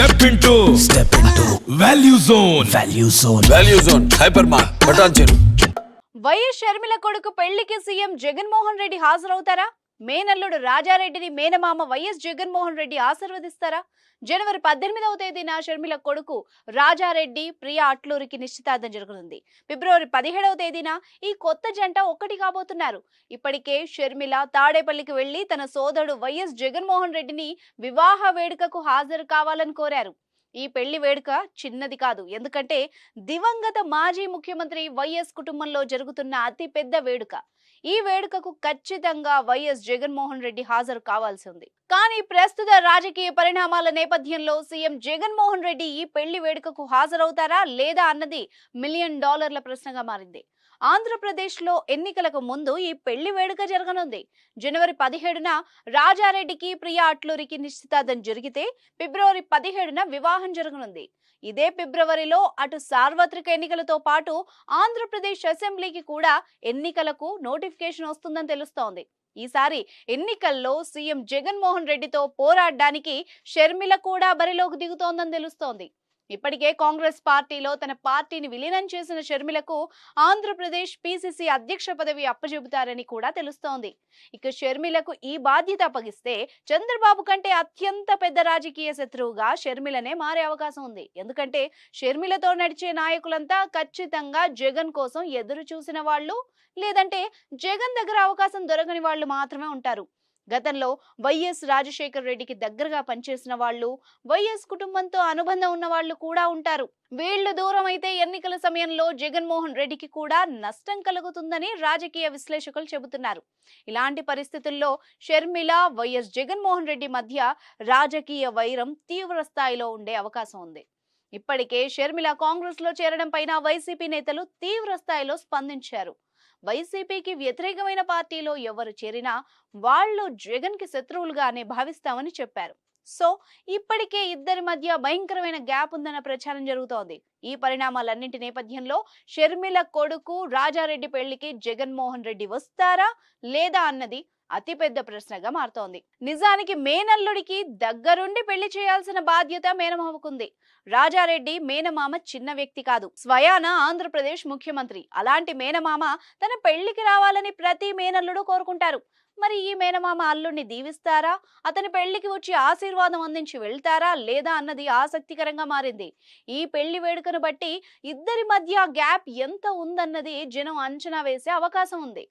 Step into step into value zone value zone value zone hyper mart బటాన్ చెరు YS Sharmila కొడుకు పెళ్ళికి CM Jaganmohan Reddy హాజరవుతారా? మేనల్లుడు రాజారెడ్డిని మేనమామ వైఎస్ జగన్మోహన్ రెడ్డి ఆశీర్వదిస్తారా? జనవరి పద్దెనిమిదవ తేదీన షర్మిల కొడుకు రాజారెడ్డి ప్రియా అట్లూరికి నిశ్చితార్థం జరుగుతుంది. ఫిబ్రవరి పదిహేడవ తేదీన ఈ కొత్త జంట ఒక్కటి కాబోతున్నారు. ఇప్పటికే షర్మిల తాడేపల్లికి వెళ్ళి తన సోదరుడు వైఎస్ జగన్మోహన్ రెడ్డిని వివాహ వేడుకకు హాజరు కావాలని కోరారు. ఈ పెళ్ళి వేడుక చిన్నది కాదు. ఎందుకంటే దివంగత మాజీ ముఖ్యమంత్రి వైఎస్ కుటుంబంలో జరుగుతున్న అతిపెద్ద వేడుక. ఈ వేడుకకు ఖచ్చితంగా వైఎస్ జగన్మోహన్ రెడ్డి హాజరు కావాల్సి ఉంది. కానీ ప్రస్తుత రాజకీయ పరిణామాల నేపథ్యంలో సీఎం జగన్మోహన్ రెడ్డి ఈ పెళ్ళి వేడుకకు హాజరవుతారా లేదా అన్నది మిలియన్ డాలర్ల ప్రశ్నగా మారింది. ఆంధ్రప్రదేశ్లో ఎన్నికలకు ముందు ఈ పెళ్ళి వేడుక జరగనుంది. జనవరి పదిహేడున రాజారెడ్డికి ప్రియా అట్లూరికి నిశ్చితార్థం జరిగితే ఫిబ్రవరి పదిహేడున వివాహం జరగనుంది. ఇదే ఫిబ్రవరిలో అటు సార్వత్రిక ఎన్నికలతో పాటు ఆంధ్రప్రదేశ్ అసెంబ్లీకి కూడా ఎన్నికలకు నోటిఫికేషన్ వస్తుందని తెలుస్తోంది. ఈసారి ఎన్నికల్లో సీఎం జగన్మోహన్ రెడ్డితో పోరాడడానికి షర్మిల కూడా బరిలోకి దిగుతోందని తెలుస్తోంది. ఇప్పటికే కాంగ్రెస్ పార్టీలో తన పార్టీని విలీనం చేసిన షర్మిలకు ఆంధ్రప్రదేశ్ పిసిసి అధ్యక్ష పదవి అప్పజెబుతారని కూడా తెలుస్తోంది. ఇక షర్మిలకు ఈ బాధ్యత అప్పగిస్తే చంద్రబాబు కంటే అత్యంత పెద్ద రాజకీయ శత్రువుగా షర్మిలనే మారే అవకాశం ఉంది. ఎందుకంటే షర్మిలతో నడిచే నాయకులంతా ఖచ్చితంగా జగన్ కోసం ఎదురు చూసిన వాళ్ళు లేదంటే జగన్ దగ్గర అవకాశం దొరకని వాళ్ళు మాత్రమే ఉంటారు. గతంలో వైఎస్ రాజశేఖర్ రెడ్డికి దగ్గరగా పనిచేసిన వాళ్ళు వైఎస్ కుటుంబంతో అనుబంధం ఉన్న వాళ్ళు కూడా ఉంటారు. వీళ్ళు దూరం అయితే ఎన్నికల సమయంలో జగన్మోహన్ రెడ్డికి కూడా నష్టం కలుగుతుందని రాజకీయ విశ్లేషకులు చెబుతున్నారు. ఇలాంటి పరిస్థితుల్లో షర్మిల వైఎస్ జగన్మోహన్ రెడ్డి మధ్య రాజకీయ వైరం తీవ్ర స్థాయిలో ఉండే అవకాశం ఉంది. ఇప్పటికే షర్మిల కాంగ్రెస్లో చేరడం పైన వైసీపీ నేతలు తీవ్ర స్థాయిలో స్పందించారు. వైసీపీకి వ్యతిరేకమైన పార్టీలో ఎవరు చేరినా వాళ్ళు జగన్కి శత్రువులుగానే భావిస్తామని చెప్పారు. సో ఇప్పటికే ఇద్దరి మధ్య భయంకరమైన గ్యాప్ ఉందన్న ప్రచారం జరుగుతోంది. ఈ పరిణామాలన్నింటి నేపథ్యంలో షర్మిల కొడుకు రాజారెడ్డి పెళ్ళికి జగన్మోహన్ రెడ్డి వస్తారా లేదా అన్నది అతిపెద్ద ప్రశ్నగా మారుతోంది. నిజానికి మేనల్లుడికి దగ్గరుండి పెళ్ళి చేయాల్సిన బాధ్యత మేనమామకుంది. రాజారెడ్డి మేనమామ చిన్న వ్యక్తి కాదు. స్వయాన ఆంధ్రప్రదేశ్ ముఖ్యమంత్రి. అలాంటి మేనమామ తన పెళ్ళికి రావాలని ప్రతి మేనల్లుడు కోరుకుంటారు. మరి ఈ మేనమామ అల్లుడిని దీవిస్తారా? అతని పెళ్ళికి వచ్చి ఆశీర్వాదం అందించి వెళ్తారా? లేదా అన్నది ఆసక్తికరంగా మారింది. ఈ పెళ్ళి వేడుకను బట్టి ఇద్దరి మధ్య గ్యాప్ ఎంత ఉందన్నది జనం అంచనా వేసే అవకాశం ఉంది.